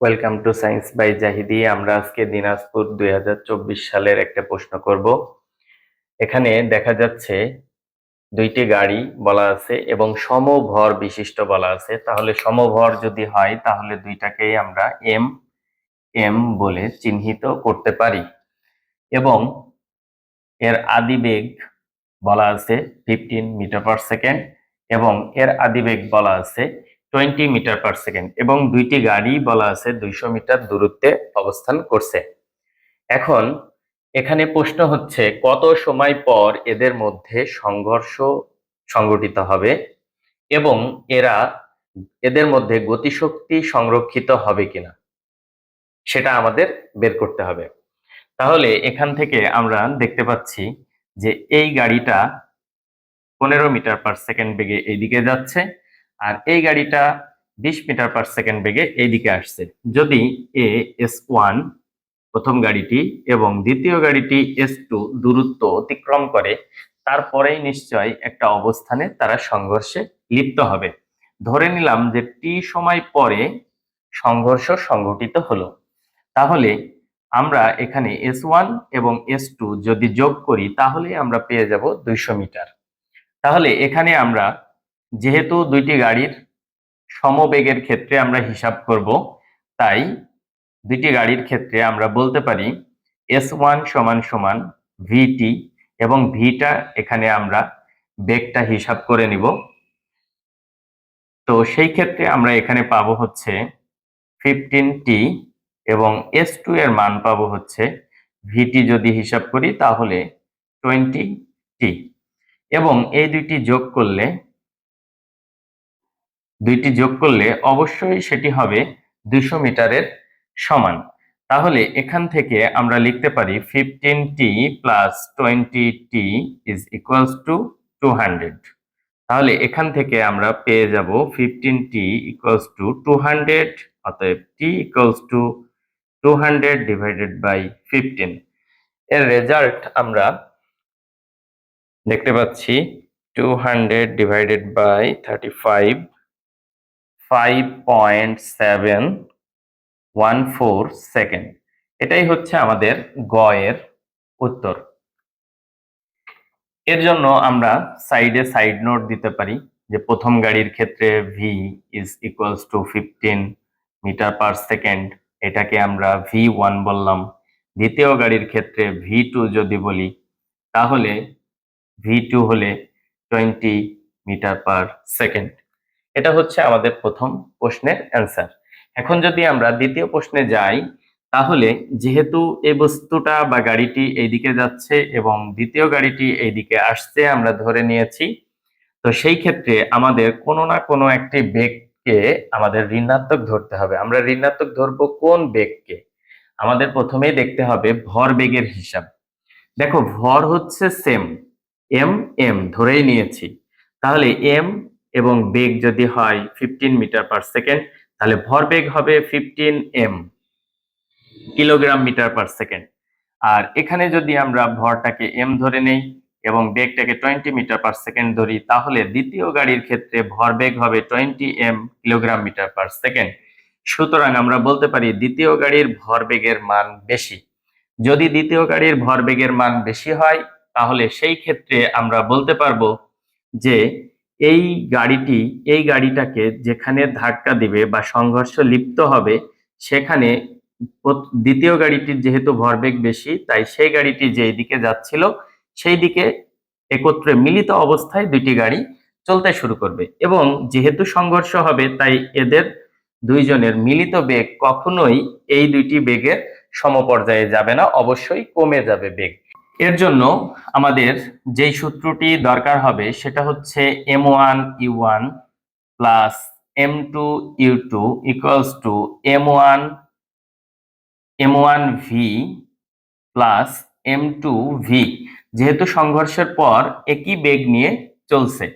Welcome to science by Zahidi আমরা আজকে দিনাজপুর দুই হাজার চব্বিশ সালের একটা প্রশ্ন করব। এখানে দেখা যাচ্ছে দুইটি গাড়ি বলা আছে এবং সমভর বিশিষ্ট বলা আছে। তাহলে সমভর যদি হয়, তাহলে দুইটাকেই আমরা এম এম বলে চিহ্নিত করতে পারি। এবং এর আদিবেগ বলা আছে ফিফটিন মিটার পার সেকেন্ড এবং এর আদিবেগ বলা আছে টোয়েন্টি মিটার পার সেকেন্ড এবং দুইটি গাড়ি বলা আছে দুইশো মিটার দূরত্বে অবস্থান করছে। এখন এখানে প্রশ্ন হচ্ছে, কত সময় পর এদের মধ্যে সংঘর্ষ সংঘটিত হবে এবং এরা এদের মধ্যে গতিশক্তি সংরক্ষিত হবে কিনা? সেটা আমাদের বের করতে হবে। তাহলে এখান থেকে আমরা দেখতে পাচ্ছি যে এই গাড়িটা পনেরো মিটার পার সেকেন্ড বেগে এইদিকে যাচ্ছে আর এই গাড়িটা বিশ মিটার পার সেকেন্ড বেগে এইদিকে আসছে। যদি এ এস ওয়ান প্রথম গাড়িটি এবং দ্বিতীয় গাড়িটি এস টু দূরত্ব অতিক্রম করে, তারপরেই নিশ্চয় একটা অবস্থানে তারা সংঘর্ষে লিপ্ত হবে। ধরে নিলাম যে টি সময় পরে সংঘর্ষ সংঘটিত হলো। তাহলে আমরা এখানে এস ওয়ান এবং এস টু যদি যোগ করি তাহলে আমরা পেয়ে যাব দুইশো মিটার। তাহলে এখানে আমরা যেহেতু দুইটি গাড়ির সমবেগের ক্ষেত্রে আমরা হিসাব করব, তাই দুইটি গাড়ির ক্ষেত্রে আমরা বলতে পারি এস ওয়ান সমান সমান ভিটি এবং ভিটা এখানে আমরা বেগটা হিসাব করে নিব। তো সেই ক্ষেত্রে আমরা এখানে পাবো হচ্ছে ফিফটিন টি এবং এস টু এর মান পাবো হচ্ছে ভিটি যদি হিসাব করি তাহলে টোয়েন্টি টি এবং এই দুইটি যোগ করলে দুইটি যোগ করলে অবশ্যই সেটি হবে দুশো মিটারের সমান। তাহলে এখান থেকে আমরা লিখতে পারি fifteen T plus twenty T is equals to two hundred তাহলে এখান থেকে আমরা পেয়ে যাব fifteen T equals to two hundred অতএব T equals to two hundred divided by fifteen এর রেজাল্ট আমরা দেখতে পাচ্ছি two hundred divided by thirty five five point seven one four second এটাই হচ্ছে আমাদের গ এর উত্তর। এর জন্য আমরা সাইডে সাইড নোট দিতে পারি যে প্রথম গাড়ির ক্ষেত্রে V is equals to fifteen metre per second এটাকে আমরা ভি ওয়ান বললাম। দ্বিতীয় গাড়ির ক্ষেত্রে ভি টু যদি বলি, তাহলে ভি টু হলে টোয়েন্টি মিটার পার সেকেন্ড এটা হচ্ছে আমাদের প্রথম প্রশ্নের অ্যান্সার। এখন যদি আমরা দ্বিতীয় প্রশ্নে যাই, তাহলে যেহেতু এই বস্তুটা বা গাড়িটি এইদিকে যাচ্ছে এবং দ্বিতীয় গাড়িটি এইদিকে আসছে আমরা ধরে নিয়েছি, তো সেই ক্ষেত্রে আমাদের কোনো না কোনো একটি বেগকে আমাদের ঋণাত্মক ধরতে হবে। আমরা ঋণাত্মক ধরবো কোন বেগকে? আমাদের প্রথমেই দেখতে হবে ভর বেগের হিসাব। দেখো, ভর হচ্ছে সেম এম এম ধরেই নিয়েছি। তাহলে এম এবং বেগ যদি হয় ফিফটিন মিটার পার সেকেন্ড তাহলে ভরবেগ হবে fifteen M kilogram metre per second আর এখানে যদি আমরা ভরটাকে এম ধরে নেই এবং বেগটাকে টোয়েন্টি মিটার পার সেকেন্ড ধরি, তাহলে দ্বিতীয় গাড়ির ক্ষেত্রে ভরবেগ হবে twenty M kilogram metre per second সুতরাং আমরা বলতে পারি দ্বিতীয় গাড়ির ভরবেগের মান বেশি। যদি দ্বিতীয় গাড়ির ভরবেগের মান বেশি হয়, তাহলে সেই ক্ষেত্রে আমরা বলতে পারব যে এই গাড়িটি, এই গাড়িটাকে যেখানে ধাক্কা দিবে বা সংঘর্ষ লিপ্ত হবে, সেখানে দ্বিতীয় গাড়িটির যেহেতু ভরবেগ বেশি, তাই সেই গাড়িটি যেই দিকে যাচ্ছিল, সেই দিকে একত্রে মিলিত অবস্থায় দুইটি গাড়ি চলতে শুরু করবে। এবং যেহেতু সংঘর্ষ হবে, তাই এদের দুইজনের মিলিত বেগ কখনোই এই দুইটি বেগের সমপর্যায়ে যাবে না, অবশ্যই কমে যাবে বেগ। এর জন্য আমাদের যেই সূত্রটি দরকার হবে সেটা হচ্ছে M one U one plus M two U two equals to M one M one V plus M two V যেহেতু সংঘর্ষের পর একই বেগ নিয়ে চলছে।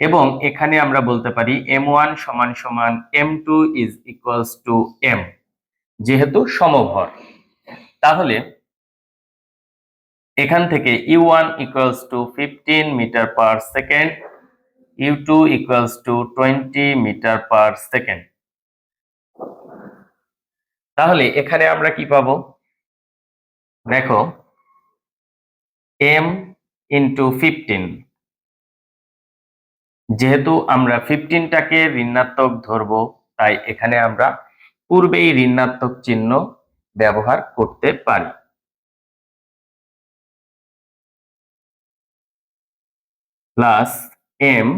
এবং এখানে আমরা বলতে পারি এম ওয়ান সমান সমান M two is equals to M যেহেতু সমভর। তাহলে এখান থেকে U one equals to fifteen metre per second U two equals to twenty metre per second তাহলে এখানে আমরা কি পাবো? দেখো এম ইন্টু ফিফটিন যেহেতু আমরা ফিফটিনটাকে ঋণাত্মক ধরবো, তাই এখানে আমরা পূর্বেই ঋণাত্মক চিহ্ন ব্যবহার করতে পারি। Plus M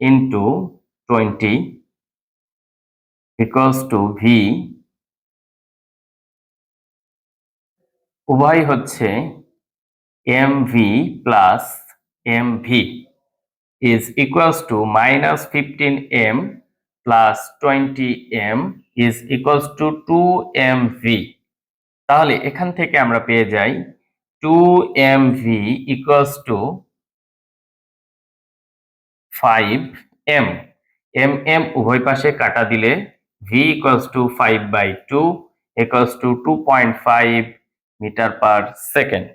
into twenty equals to V উভয় হচ্ছে M V plus M V is equals to minus 15m plus 20m is equals to 2mv তাহলে এখান থেকে আমরা পেয়ে যাই 2mv equals to 5m mm উভয় পাশে কাটা দিলে v equals to 5 by 2 equals to 2.5 metre per second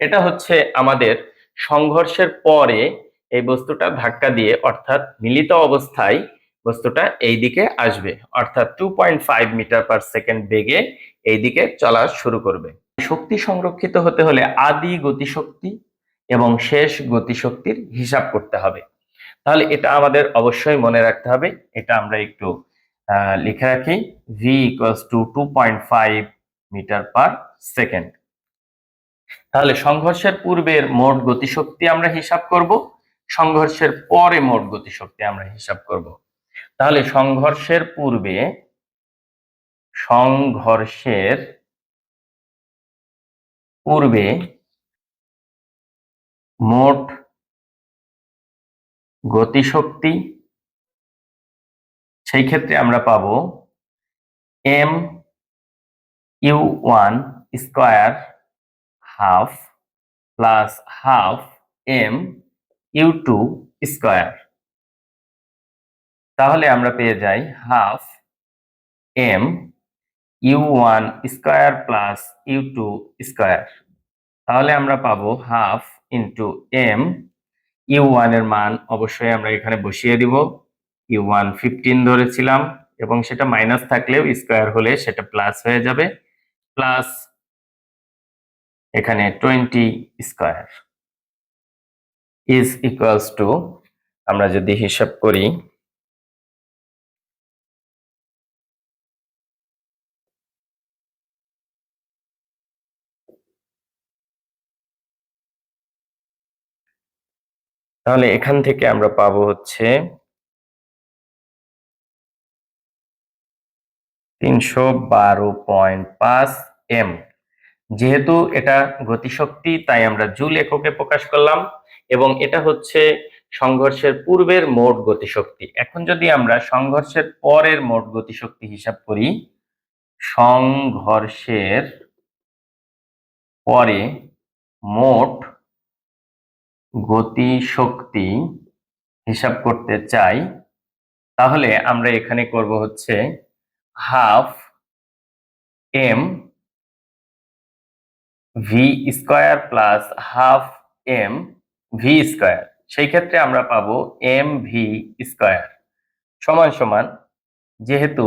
এটা হচ্ছে আমাদের সংঘর্ষের পরে এই বস্তুটা ধাক্কা দিয়ে অর্থাৎ মিলিত অবস্থায় বস্তুটা এই দিকে আসবে। অর্থাৎ two point five metre per second বেগে এই দিকে চলা শুরু করবে। শক্তি সংরক্ষিত হতে হলে আদি গতিশক্তি এবং শেষ গতিশক্তির হিসাব করতে হবে। তাহলে এটা আমাদের অবশ্যই মনে রাখতে হবে। এটা আমরা একটু লিখে রাখি। V equals to two point five metre per second তাহলে সংঘর্ষের পূর্বের মোট গতিশক্তি আমরা হিসাব করব। সংঘর্ষের পরে মোট গতিশক্তি আমরা হিসাব করব। তাহলে সংঘর্ষের পূর্বে সংঘর্ষের পূর্বে মোট গতিশক্তি, সেই ক্ষেত্রে আমরা পাব M U one square half plus half M U two square তাহলে আমরা পেয়ে যাই half M U one square plus U two square তাহলে আমরা পাবো হাফ ইন্টু এম ইউ ওয়ানের মান অবশ্যই আমরা এখানে বসিয়ে দিব। ইউ ওয়ান ফিফটিন ধরেছিলাম এবং সেটা মাইনাস থাকলেও স্কোয়ার হলে সেটা প্লাস হয়ে যাবে। প্লাস এখানে twenty square is equals to আমরা যদি হিসাব করি তাহলে এখান থেকে আমরা পাবো হচ্ছে তিনশো বারো পয়েন্ট পাঁচ এম। যেহেতু এটা গতিশক্তি, তাই আমরা জুল এককে প্রকাশ করলাম এবং এটা হচ্ছে সংঘর্ষের পূর্বের মোট গতিশক্তি। এখন যদি আমরা সংঘর্ষের পরের মোট গতিশক্তি হিসাব করি, সংঘর্ষের পরে মোট গতিশক্তি হিসাব করতে চাই, তাহলে আমরা এখানে করব হচ্ছে half M V square plus half M V square. সেই ক্ষেত্রে আমরা পাবো এম ভি স্কোয়ার। সমান সমান, যেহেতু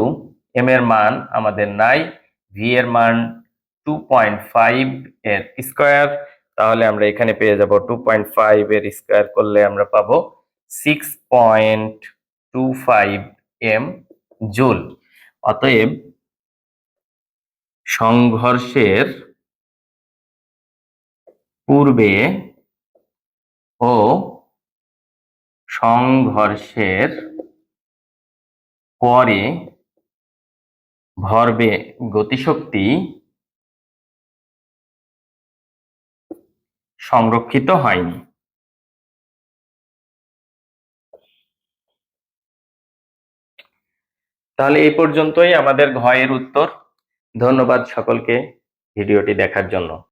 এম এর মান আমাদের নাই ভি এর মান টু পয়েন্ট ফাইভ এর স্কোয়ার তাহলে আমরা এখানে পেয়ে যাব টু পয়েন্ট ফাইভ এর স্কোয়ার করলে আমরা পাবো six point two five M joule অতএব সংঘর্ষের পূর্বে ও সংঘর্ষের পরে ভরবে গতিশক্তি সংরক্ষিত হয়নি। তাহলে এই পর্যন্তই আমাদের ঘয়ের উত্তর। ধন্যবাদ সকলকে ভিডিওটি দেখার জন্য।